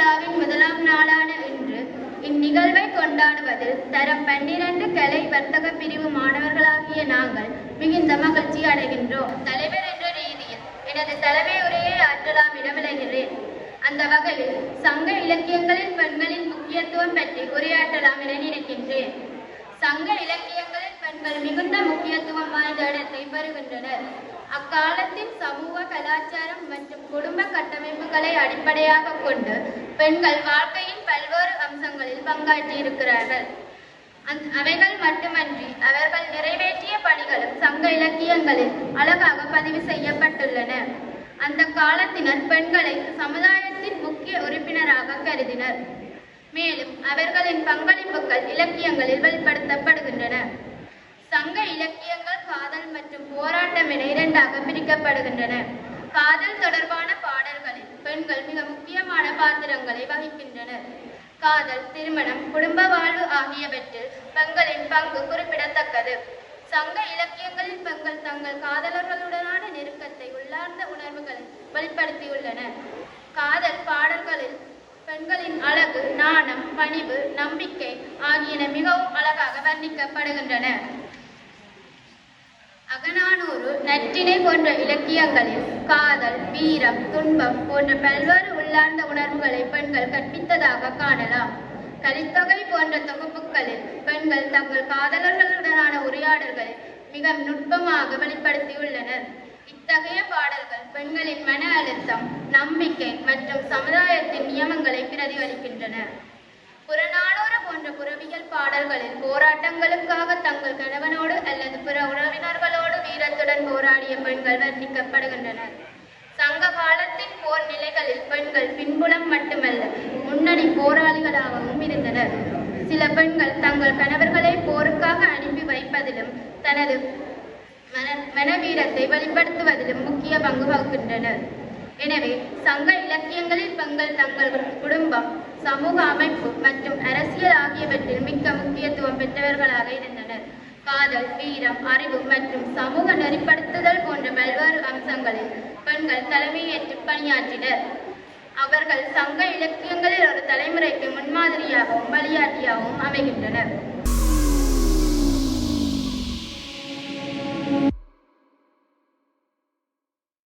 விழாவின் முதலாம் நாளான இன்று. இந்நிகழ்வை கொண்டாடுவதில் தரம் பன்னிரண்டு கலை வர்த்தக பிரிவு மாணவர்களாகிய நாங்கள் மிகுந்த மகிழ்ச்சி அடைகின்றோம். தலைவர் என்ற ரீதியில் எனது தலைமை உரையை ஆற்றலாம் என அந்த வகையில் சங்க இலக்கியங்களின் பெண்களின் முக்கியத்துவம் பற்றி உரையாற்றலாம் என நினைக்கின்றேன். சங்க இலக்கியங்களின் பெண்கள் மிகுந்த முக்கியத்துவம் வாய்ந்த இடத்தை பெறுகின்றனர். அக்காலத்தின் சமூக கலாச்சாரம் மற்றும் குடும்ப கட்டமைப்புகளை அடிப்படையாக கொண்டு பெண்கள் வாழ்க்கையின் பல்வேறு அம்சங்களில் பங்காற்றியிருக்கிறார்கள். அந்த- அவைகள் மட்டுமன்றி அவர்கள் நிறைவேற்றிய பணிகளும் சங்க இலக்கியங்களில் அழகாக பதிவு செய்யப்பட்டுள்ளன. அந்த காலத்தினர் பெண்களை சமுதாயத்தின் முக்கிய உறுப்பினராக கருதினர். மேலும் அவர்களின் பங்களிப்புகள் இலக்கியங்களில் வெளிப்படுத்தப்படுகின்றன. சங்க இலக்கியங்கள் காதல் மற்றும் போராட்டம் என இரண்டாக பிரிக்கப்படுகின்றன. காதல் தொடர்பான பாடல்களில் பெண்கள் மிக முக்கியமான பாத்திரங்களை வகிக்கின்றனர். காதல் திருமணம் குடும்ப வாழ்வு ஆகியவற்றில் பெண்களின் பங்கு குறிப்பிடத்தக்கது. சங்க இலக்கியங்களில் பெண்கள் தங்கள் காதலர்களுடனான நெருக்கத்தை உள்ளார்ந்த உணர்வுகளை வெளிப்படுத்தியுள்ளனர் காதல் பாடல்களில் பெண்களின் அழகு நாணம் பணிவு நம்பிக்கை ஆகியன மிகவும் அழகாக வர்ணிக்கப்படுகின்றன. அகநானூறு நற்றிணை போன்ற இலக்கியங்களில் காதல் வீரம் துன்பம் போன்ற பல்வேறு உள்ளார்ந்த உணர்வுகளை பெண்கள் கற்பித்ததாக காணலாம். கலித்தொகை போன்ற தொகுப்புகளில் பெண்கள் தங்கள் காதலர்களுடனான உரையாடல்களை மிக நுட்பமாக வெளிப்படுத்தியுள்ளனர். இத்தகைய பாடல்கள் பெண்களின் மன அழுத்தம் நம்பிக்கை மற்றும் சமுதாயத்தின் நியமங்களை பிரதிபலிக்கின்றன. புறநானூறு போன்ற புறவியல் பாடல்களில் போராட்டங்களுக்காக தங்கள் கணவனோடு அல்லது பிற உறவினர்களோடு வீரத்துடன் போராடிய பெண்கள் வர்ணிக்கப்படுகின்றனர். சங்க காலத்தின் போர் நிலைகளில் பெண்கள் பின்புலம் மட்டுமல்ல முன்னணி போராளிகளாகவும் இருந்தனர். சில பெண்கள் தங்கள் கணவர்களை போருக்காக அனுப்பி வைப்பதிலும் தனது மன மனவீரத்தை வெளிப்படுத்துவதிலும் முக்கிய பங்கு வகிக்கின்றனர். எனவே சங்க இலக்கியங்களில் பெண்கள் தங்கள் குடும்பம் சமூக அமைப்பு மற்றும் அரசியல் ஆகியவற்றில் மிக்க முக்கியத்துவம் பெற்றவர்களாக இருந்தனர். காதல் வீரம் அறிவு மற்றும் சமூக நெறிப்படுத்துதல் போன்ற பல்வேறு அம்சங்களில் பெண்கள் தலைமையேற்று பணியாற்றினர். அவர்கள் சங்க இலக்கியங்களில் ஒரு தலைமுறைக்கு முன்மாதிரியாகவும் வழிகாட்டியாகவும் அமைகின்றனர்.